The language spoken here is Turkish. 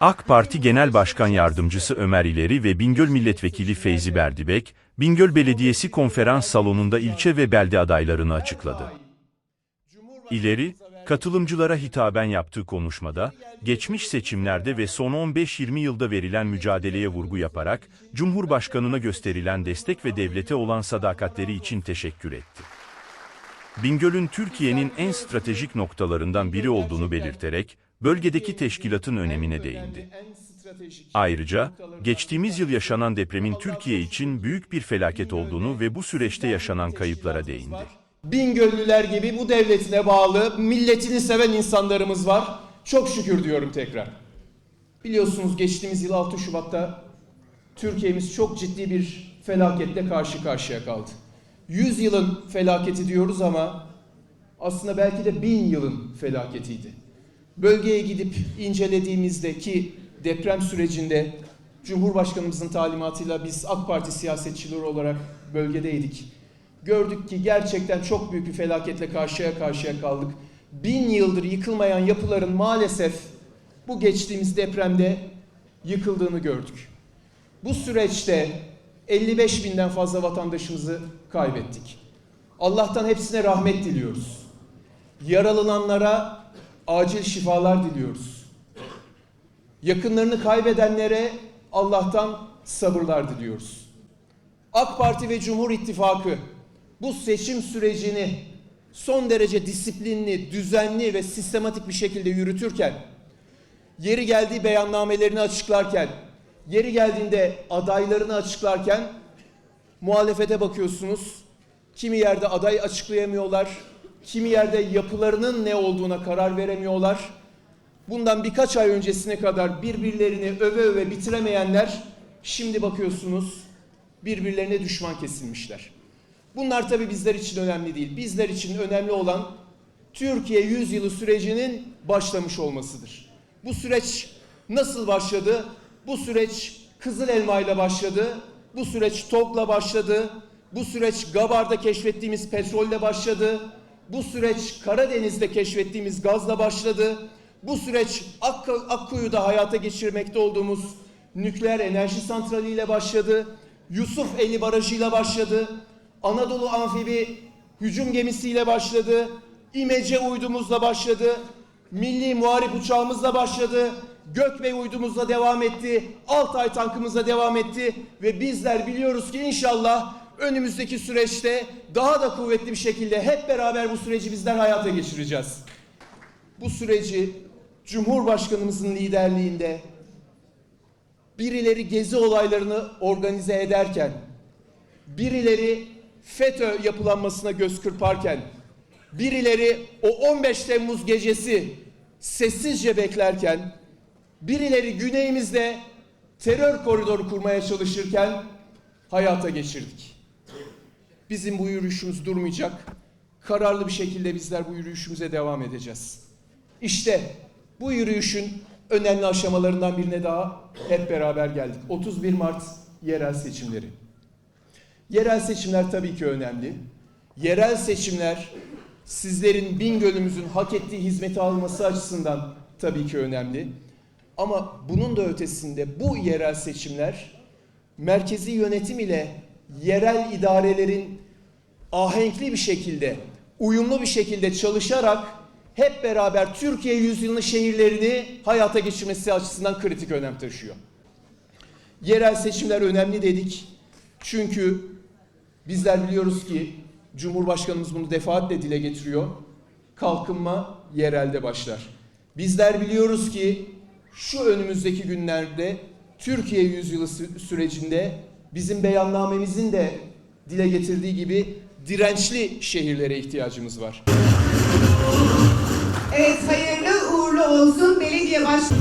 AK Parti Genel Başkan Yardımcısı Ömer İleri ve Bingöl Milletvekili Feyzi Berdibek, Bingöl Belediyesi konferans salonunda ilçe ve belde adaylarını açıkladı. İleri, katılımcılara hitaben yaptığı konuşmada, geçmiş seçimlerde ve son 15-20 yılda verilen mücadeleye vurgu yaparak, Cumhurbaşkanına gösterilen destek ve devlete olan sadakatleri için teşekkür etti. Bingöl'ün Türkiye'nin en stratejik noktalarından biri olduğunu belirterek, bölgedeki teşkilatın önemine değindi. Ayrıca, geçtiğimiz yıl yaşanan depremin Türkiye için büyük bir felaket olduğunu ve bu süreçte yaşanan kayıplara değindi. Bingöllüler gibi bu devletine bağlı, milletini seven insanlarımız var. Çok şükür diyorum tekrar. Biliyorsunuz geçtiğimiz yıl 6 Şubat'ta Türkiye'miz çok ciddi bir felaketle karşı karşıya kaldı. 100 yılın felaketi diyoruz ama aslında belki de 1000 yılın felaketiydi. Bölgeye gidip incelediğimizde ki deprem sürecinde Cumhurbaşkanımızın talimatıyla biz AK Parti siyasetçileri olarak bölgedeydik. Gördük ki gerçekten çok büyük bir felaketle karşıya karşıya kaldık. Bin yıldır yıkılmayan yapıların maalesef bu geçtiğimiz depremde yıkıldığını gördük. Bu süreçte 55 binden fazla vatandaşımızı kaybettik. Allah'tan hepsine rahmet diliyoruz. Yaralananlara acil şifalar diliyoruz. Yakınlarını kaybedenlere Allah'tan sabırlar diliyoruz. AK Parti ve Cumhur İttifakı bu seçim sürecini son derece disiplinli, düzenli ve sistematik bir şekilde yürütürken, yeri geldiği beyannamelerini açıklarken, yeri geldiğinde adaylarını açıklarken muhalefete bakıyorsunuz. Kimi yerde aday açıklayamıyorlar, kimi yerde yapılarının ne olduğuna karar veremiyorlar. Bundan birkaç ay öncesine kadar birbirlerini öve öve bitiremeyenler şimdi bakıyorsunuz birbirlerine düşman kesilmişler. Bunlar tabii bizler için önemli değil. Bizler için önemli olan Türkiye yüzyılı sürecinin başlamış olmasıdır. Bu süreç nasıl başladı? Bu süreç Kızıl Elma ile başladı. Bu süreç TOG'la başladı. Bu süreç Gabar'da keşfettiğimiz petrolle başladı. Bu süreç Karadeniz'de keşfettiğimiz gazla başladı. Bu süreç Ak Akkuyu'da hayata geçirmekte olduğumuz nükleer enerji santraliyle başladı. Yusuf Eli Barajı ile başladı. Anadolu amfibi hücum gemisiyle başladı. İmece uydumuzla başladı. Milli muharip uçağımızla başladı. Gökbey uydumuzla devam etti. Altay tankımızla devam etti. Ve bizler biliyoruz ki inşallah önümüzdeki süreçte daha da kuvvetli bir şekilde hep beraber bu süreci bizler hayata geçireceğiz. Bu süreci Cumhurbaşkanımızın liderliğinde birileri gezi olaylarını organize ederken, birileri FETÖ yapılanmasına göz kırparken, birileri o 15 Temmuz gecesi sessizce beklerken, birileri güneyimizde terör koridoru kurmaya çalışırken hayata geçirdik. Bizim bu yürüyüşümüz durmayacak. Kararlı bir şekilde bizler bu yürüyüşümüze devam edeceğiz. İşte bu yürüyüşün önemli aşamalarından birine daha hep beraber geldik. 31 Mart yerel seçimleri. Yerel seçimler tabii ki önemli. Yerel seçimler sizlerin Bingöl'ümüzün hak ettiği hizmeti alması açısından tabii ki önemli. Ama bunun da ötesinde bu yerel seçimler merkezi yönetim ile yerel idarelerin ahenkli bir şekilde, uyumlu bir şekilde çalışarak hep beraber Türkiye yüzyılının şehirlerini hayata geçirmesi açısından kritik önem taşıyor. Yerel seçimler önemli dedik. Çünkü bizler biliyoruz ki Cumhurbaşkanımız bunu defaatle dile getiriyor. Kalkınma yerelde başlar. Bizler biliyoruz ki şu önümüzdeki günlerde Türkiye yüzyılı sü- sürecinde bizim beyannamemizin de dile getirdiği gibi dirençli şehirlere ihtiyacımız var. Evet, hayırlı uğurlu olsun belediye başkanı.